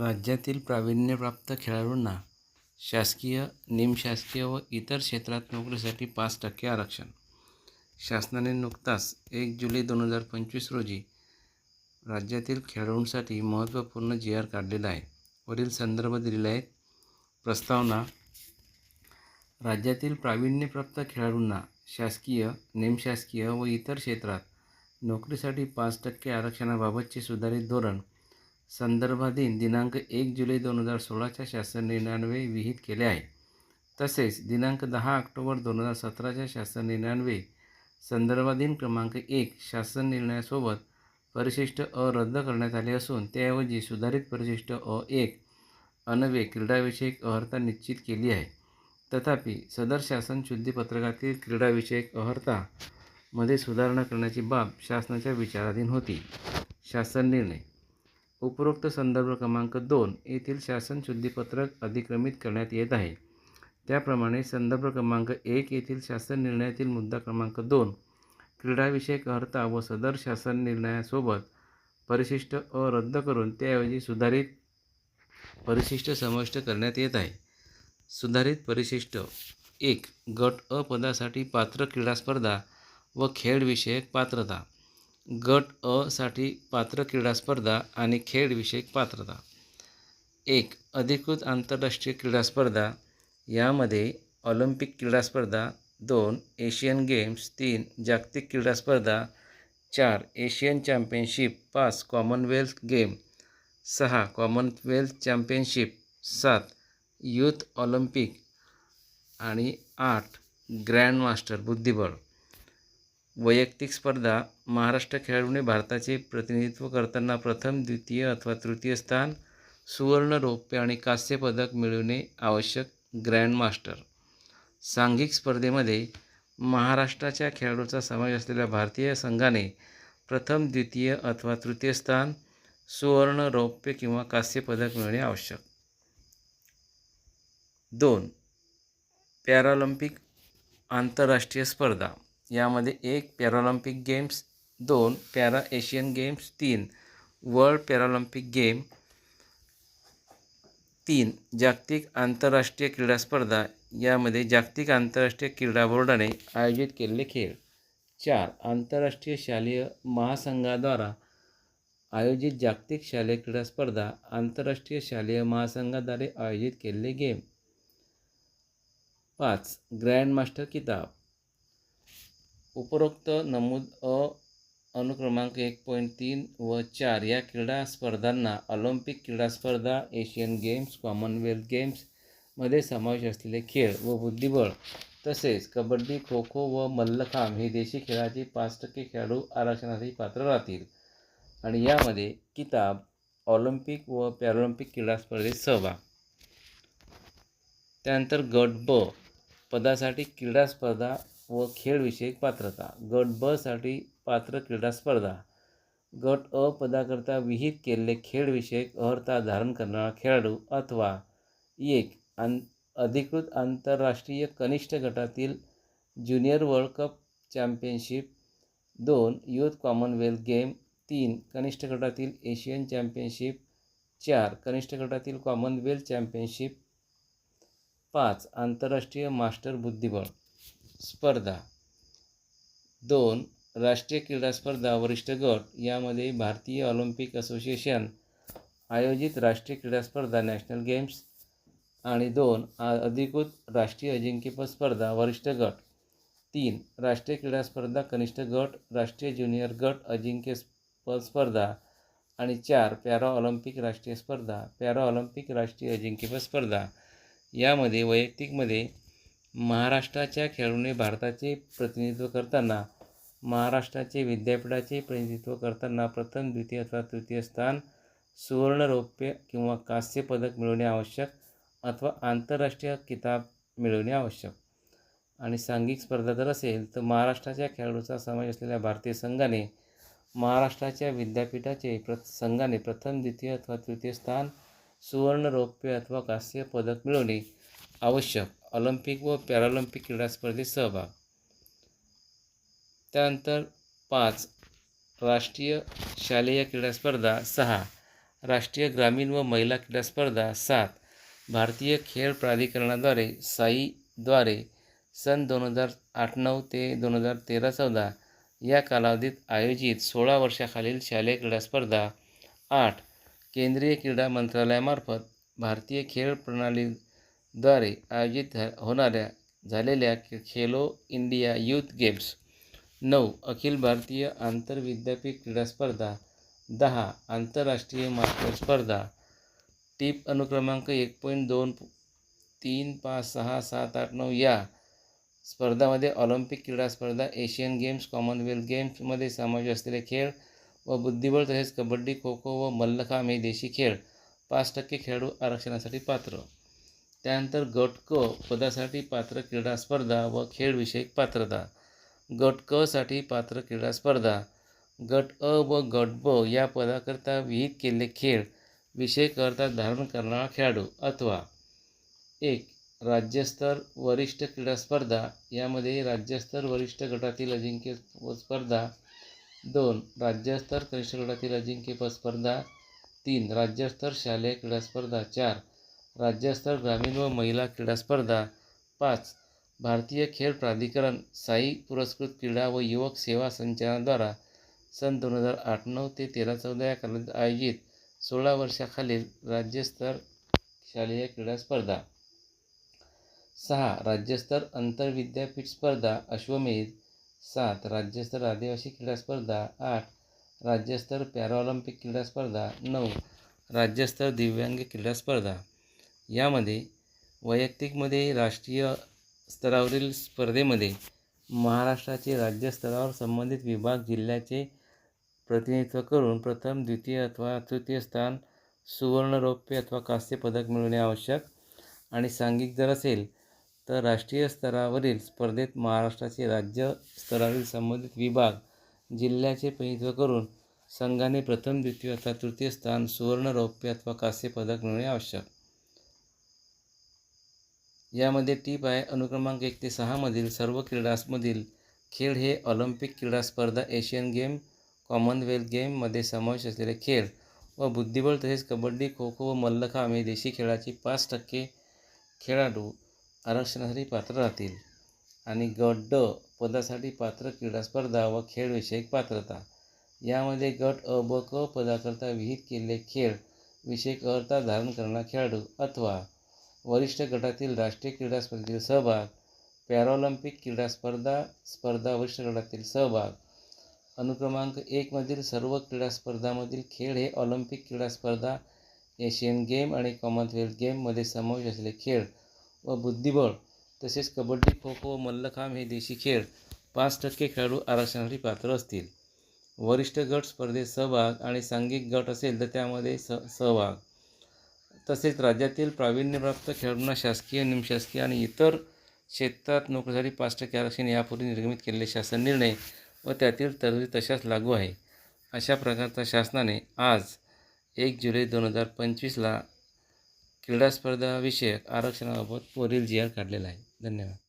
राज्यातील प्राविण्यप्राप्त खेळाडूंना शासकीय निमशासकीय व इतर क्षेत्रात नोकरीसाठी पाच टक्के आरक्षण. शासनाने नुकताच एक जुलै दोन हजार पंचवीस रोजी राज्यातील खेळाडूंसाठी महत्त्वपूर्ण जी आर काढलेला आहे. वरील संदर्भ दिलेले आहेत. प्रस्तावना राज्यातील प्राविण्यप्राप्त खेळाडूंना शासकीय निमशासकीय व इतर क्षेत्रात नोकरीसाठी पाच टक्के आरक्षणाबाबतचे सुधारित धोरण संदर्भाधीन दिनांक एक जुलै दोन हजार सोळाच्या शासन निर्णयान्वये विहित केले आहे. तसेच दिनांक दहा ऑक्टोबर दोन हजार सतराच्या शासन निर्णयान्वये संदर्भाधीन क्रमांक एक शासन निर्णयासोबत परिशिष्ट अ रद्द करण्यात आले असून त्याऐवजी सुधारित परिशिष्ट अ एक अनवे क्रीडाविषयक अर्हता निश्चित केली आहे. तथापि सदर शासन शुद्धीपत्रकातील क्रीडाविषयक अर्हता मध्ये सुधारणा करण्याची बाब शासनाच्या विचाराधीन होती. शासन निर्णय उपरोक्त संदर्भ क्रमांक दोन येथील शासन शुद्धीपत्रक अधिक्रमित करण्यात येत आहे. त्याप्रमाणे संदर्भ क्रमांक एक येथील शासन निर्णयातील मुद्दा क्रमांक दोन क्रीडाविषयक अर्हता व सदर शासन निर्णयासोबत परिशिष्ट अ रद्द करून त्याऐवजी सुधारित परिशिष्ट समाविष्ट करण्यात येत आहे. सुधारित परिशिष्ट एक गट अ पदासाठी पात्र क्रीडा स्पर्धा व खेळविषयक पात्रता. गट अ साठी पात्र क्रीडा स्पर्धा आणि खेळविषयक पात्रता. एक अधिकृत आंतरराष्ट्रीय क्रीडा स्पर्धा. यामध्ये ऑलिम्पिक क्रीडा स्पर्धा. दोन एशियन गेम्स. तीन जागतिक क्रीडा स्पर्धा. चार एशियन चॅम्पियनशिप. पाच कॉमनवेल्थ गेम. सहा कॉमनवेल्थ चॅम्पियनशिप. सात यूथ ऑलिम्पिक. आणि आठ ग्रँडमास्टर बुद्धिबळ. वैयक्तिक स्पर्धा महाराष्ट्र खेळाडूने भारताचे प्रतिनिधित्व करताना प्रथम द्वितीय अथवा तृतीय स्थान सुवर्ण रौप्य आणि कांस्य पदक मिळवणे आवश्यक ग्रँडमास्टर सांघिक स्पर्धेमध्ये महाराष्ट्राच्या खेळाडूचा समावेश असलेल्या भारतीय संघाने प्रथम द्वितीय अथवा तृतीय स्थान सुवर्ण रौप्य किंवा कांस्य पदक मिळणे आवश्यक. दोन पॅरालिम्पिक आंतरराष्ट्रीय स्पर्धा. यामध्ये एक पॅरालिम्पिक गेम्स दोन पॅरा एशियन गेम्स तीन वर्ल्ड पॅरालिम्पिक गेम तीन जागतिक आंतरराष्ट्रीय क्रीडा स्पर्धा यामध्ये जागतिक आंतरराष्ट्रीय क्रीडा बोर्डाने आयोजित केलेले खेळ. चार आंतरराष्ट्रीय शालेय महासंघाद्वारा आयोजित जागतिक शालेय क्रीडा स्पर्धा आंतरराष्ट्रीय शालेय महासंघाद्वारे आयोजित केलेले गेम. पाच ग्रँडमास्टर किताब. उपरोक्त नमूद अ अनुक्रमांक एक पॉईंट तीन व चार या क्रीडा स्पर्धांना ऑलिम्पिक क्रीडा स्पर्धा एशियन गेम्स कॉमनवेल्थ गेम्समध्ये समावेश असलेले खेळ व बुद्धिबळ तसेच कबड्डी खो खो व मल्लखांब हे देशी खेळाचे पाच टक्के खेळाडू आरक्षणासाठी पात्र राहतील. आणि यामध्ये किताब ऑलिम्पिक व पॅरॉलिम्पिक क्रीडा स्पर्धेत सहभाग. त्यानंतर गट ब पदासाठी क्रीडा स्पर्धा व खेळविषयक पात्रता. गट ब साठी पात्र क्रीडा स्पर्धा. गट अ पदाकरता विहित केलेले खेळविषयक अर्हता धारण करणारा खेळाडू अथवा एक आं अधिकृत आंतरराष्ट्रीय कनिष्ठ गटातील ज्युनियर वर्ल्ड कप चॅम्पियनशिप दोन यूथ कॉमनवेल्थ गेम तीन कनिष्ठ गटातील एशियन चॅम्पियनशिप चार कनिष्ठ गटातील कॉमनवेल्थ चॅम्पियनशिप पाच आंतरराष्ट्रीय मास्टर बुद्धिबळ स्पर्धा. दोन राष्ट्रीय क्रीडा स्पर्धा वरिष्ठ गट यामध्ये भारतीय ऑलिम्पिक असोसिएशन आयोजित राष्ट्रीय क्रीडा स्पर्धा नॅशनल गेम्स आणि दोन अधिकृत राष्ट्रीय अजिंक्यपद स्पर्धा वरिष्ठ गट. तीन राष्ट्रीय क्रीडा स्पर्धा कनिष्ठ गट राष्ट्रीय ज्युनियर गट अजिंक्यपद स्पर्धा आणि चार पॅरा ऑलिम्पिक राष्ट्रीय स्पर्धा पॅरा ऑलिम्पिक राष्ट्रीय अजिंक्यपद स्पर्धा. यामध्ये वैयक्तिकमध्ये महाराष्ट्राच्या खेळाडूंनी भारताचे प्रतिनिधित्व करताना महाराष्ट्राचे विद्यापीठाचे प्रतिनिधित्व करताना प्रथम द्वितीय अथवा तृतीय स्थान सुवर्ण रौप्य किंवा कांस्य पदक मिळवणे आवश्यक अथवा आंतरराष्ट्रीय किताब मिळवणे आवश्यक. आणि सांघिक स्पर्धा जर असेल तर महाराष्ट्राच्या खेळाडूचा समावेश असलेल्या भारतीय संघाने महाराष्ट्राच्या विद्यापीठाचे प्र संघाने प्रथम द्वितीय अथवा तृतीय स्थान सुवर्ण रौप्य अथवा कांस्य पदक मिळवणे आवश्यक. ऑलिम्पिक व पॅरालिम्पिक क्रीडा स्पर्धेत सहभाग. त्यानंतर पाच राष्ट्रीय शालेय क्रीडा स्पर्धा सहा राष्ट्रीय ग्रामीण व महिला क्रीडा स्पर्धा सात भारतीय खेळ प्राधिकरणाद्वारे साईद्वारे सन दोन हजार आठ नऊ ते दोन हजार तेरा चौदा या कालावधीत आयोजित सोळा वर्षाखालील शालेय क्रीडा स्पर्धा आठ केंद्रीय क्रीडा मंत्रालयामार्फत भारतीय खेळ प्रणाली द्वारे आयोजित होणाऱ्या झालेल्या खे खेलो इंडिया यूथ गेम्स. नऊ अखिल भारतीय आंतरविद्यापीठ क्रीडा स्पर्धा. दहा आंतरराष्ट्रीय मास्टर स्पर्धा. टीप अनुक्रमांक एक पॉईंट दोन तीन पाच सहा सात आठ नऊ या स्पर्धामध्ये ऑलिम्पिक क्रीडा स्पर्धा एशियन गेम्स कॉमनवेल्थ गेम्समध्ये समावेश असलेले खेळ व बुद्धिबळ तसेच कबड्डी खो खो व मल्लखांब हे देशी खेळ. पाच टक्के खेळाडू आरक्षणासाठी पात्र. त्यानंतर गट क पदासाठी पात्र क्रीडा स्पर्धा व खेळविषयक पात्रता. गट कसाठी पात्र क्रीडा स्पर्धा. गट अ व गट ब या पदाकरता विहित केलेले खेळ विषयकरता धारण करणारा खेळाडू अथवा. एक राज्यस्तर वरिष्ठ क्रीडा स्पर्धा. यामध्ये राज्यस्तर वरिष्ठ गटातील अजिंक्यपद स्पर्धा. दोन राज्यस्तर कनिष्ठ गटातील अजिंक्यपद स्पर्धा. तीन राज्यस्तर शालेय क्रीडा स्पर्धा. चार राज्यस्तर ग्रामीण व महिला क्रीडा स्पर्धा पाच. भारतीय खेळ प्राधिकरण साई पुरस्कृत क्रीडा व युवक सेवा संचालनाद्वारा सन दोन हजार आठ नऊ ते तेरा चौदा या कालावधीत आयोजित सोळा वर्षाखालील राज्यस्तर शालेय क्रीडा स्पर्धा. सहा. राज्यस्तर आंतरविद्यापीठ स्पर्धा अश्वमेध. सात. राज्यस्तर आदिवासी क्रीडा स्पर्धा. आठ. राज्यस्तर पॅराऑलिम्पिक क्रीडा स्पर्धा. नऊ. राज्यस्तर दिव्यांग क्रीडा स्पर्धा. यामध्ये वैयक्तिकमध्ये राष्ट्रीय स्तरावरील स्पर्धेमध्ये महाराष्ट्राचे राज्यस्तरावर संबंधित विभाग जिल्ह्याचे प्रतिनिधित्व करून प्रथम द्वितीय अथवा तृतीय स्थान सुवर्णरौप्य अथवा कांस्य पदक मिळवणे आवश्यक. आणि सांघिक जर असेल तर राष्ट्रीय स्तरावरील स्पर्धेत महाराष्ट्राचे राज्य स्तरावरील संबंधित विभाग जिल्ह्याचे प्रतिनिधित्व करून संघाने प्रथम द्वितीय अथवा तृतीय स्थान सुवर्णरौप्य अथवा कांस्य पदक मिळवणे आवश्यक. यामध्ये टीप आहे अनुक्रमांक एक ते सहामधील सर्व क्रीडासमधील खेळ हे ऑलिम्पिक क्रीडा स्पर्धा एशियन गेम कॉमनवेल्थ गेममध्ये समावेश असलेले खेळ व बुद्धिबळ तसेच कबड्डी खो खो व मल्लखांब हे देशी खेळाची पाच टक्के खेळाडू आरक्षणासाठी पात्र राहतील. आणि गट ड पदासाठी पात्र क्रीडा स्पर्धा व खेळविषयक पात्रता. यामध्ये गट अ ब क पदाकरता विहित केलेले खेळ विषयक अर्हता धारण करणारा खेळाडू अथवा वरिष्ठ गटातील राष्ट्रीय क्रीडा स्पर्धेतील सहभाग पॅराऑलिम्पिक क्रीडा स्पर्धा स्पर्धा वरिष्ठ गटातील सहभाग. अनुक्रमांक एकमधील सर्व क्रीडा स्पर्धामधील खेळ हे ऑलिम्पिक क्रीडा स्पर्धा एशियन गेम आणि कॉमनवेल्थ गेममध्ये समावेश असलेले खेळ व बुद्धिबळ तसेच कबड्डी खो खो व मल्लखांब हे देशी खेळ पाच टक्के खेळाडू आरक्षणासाठी पात्र असतील. वरिष्ठ गट स्पर्धेत सहभाग आणि सांघिक गट असेल तर त्यामध्ये स सहभाग तसेच राज्यातील प्रावीण्यप्राप्त खेळाडूंना शासकीय निमशासकीय आणि इतर क्षेत्रात नोकरीसाठी पाच टक्के आरक्षण यापूर्वी निर्गमित केलेले शासन निर्णय व त्यातील तरतुदी तशाच लागू आहे. अशा प्रकारचा शासनाने आज एक जुलै दोन हजार पंचवीसला क्रीडा आरक्षणाबाबत वरील जी आर काढलेला आहे. धन्यवाद.